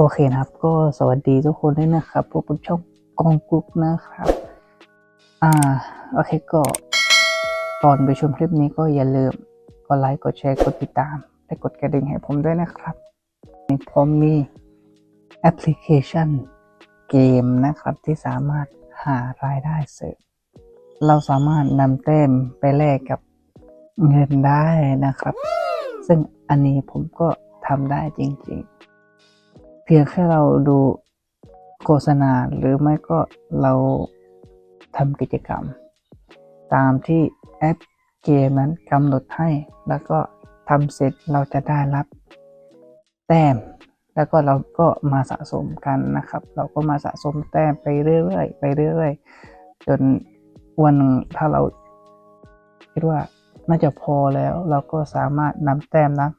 โอเคนะครับ ก็สวัสดีทุกคนด้วยนะครับพวกผมช่องกองกุ๊กนะครับ อ่า โอเคก็ก่อนไปชมคลิปนี้ก็อย่าลืมกดไลค์กดแชร์กดติดตามและกดกระดิ่งให้ผมด้วยนะครับผมมีแอปพลิเคชันเกมนะครับที่สามารถหารายได้เสริมเราสามารถนำแต้มไปแลกกับเงินได้นะครับ ซึ่งอันนี้ผมก็ทำได้จริงๆ เพียงแค่เราดูโฆษณาหรือไม่ก็เราทำกิจกรรม ตามที่แอปเกมนั้นกำหนดให้ แล้วก็ทำเสร็จเราจะได้รับแต้ม แล้วก็เราก็มาสะสมกันนะครับ เราก็มาสะสมแต้มไปเรื่อยๆไปเรื่อยๆ จนวันหนึ่งถ้าเราคิดว่าน่าจะพอแล้วเราก็สามารถนำแต้มนั้น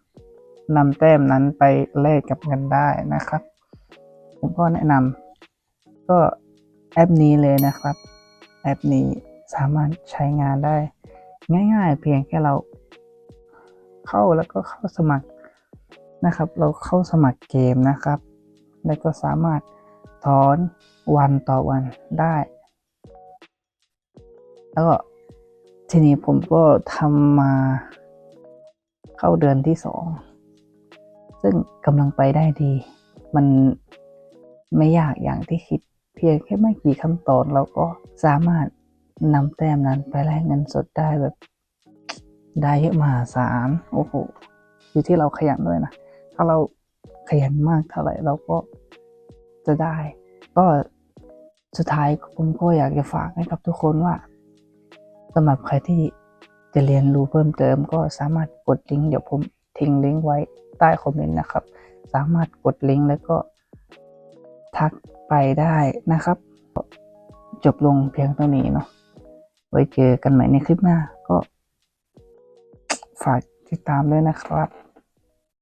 นำแต้มนั้นไปแลกกับเงินได้นะครับ ผมก็แนะนำก็แอปนี้เลยนะครับ แอปนี้สามารถใช้งานได้ ง่ายๆ เพียงแค่เราเข้าแล้วก็เข้าสมัครนะครับ เราเข้าสมัครเกมนะครับ แล้วก็สามารถถอนวันต่อวันได้ แล้วก็ทีนี้ผมก็ทำมาเข้าเดือนที่สอง ซึ่งกำลังไปได้ดี มันไม่ยากอย่างที่คิด เพียงแค่ไม่กี่ขั้นตอนเราก็สามารถนำแต้มนั้นไปแลกเงินสดได้แบบ ได้เยอะมหาศาลโอ้โหอยู่ที่เราขยันด้วยนะ ถ้าเราขยันมากเท่าไหร่เราก็จะได้ ก็สุดท้ายผมก็อยากจะฝากให้กับทุกคนว่าสำหรับใครที่จะเรียนรู้เพิ่มเติมก็สามารถกดลิงก์เดี๋ยวผมทิ้งลิงก์ไว้ ใต้คอมเมนต์นะครับ สามารถกดลิงก์แล้วก็ทักไปได้นะครับ จบลงเพียงเท่านี้เนาะไว้เจอกันใหม่ในคลิปหน้าก็ฝากติดตามด้วยนะครับ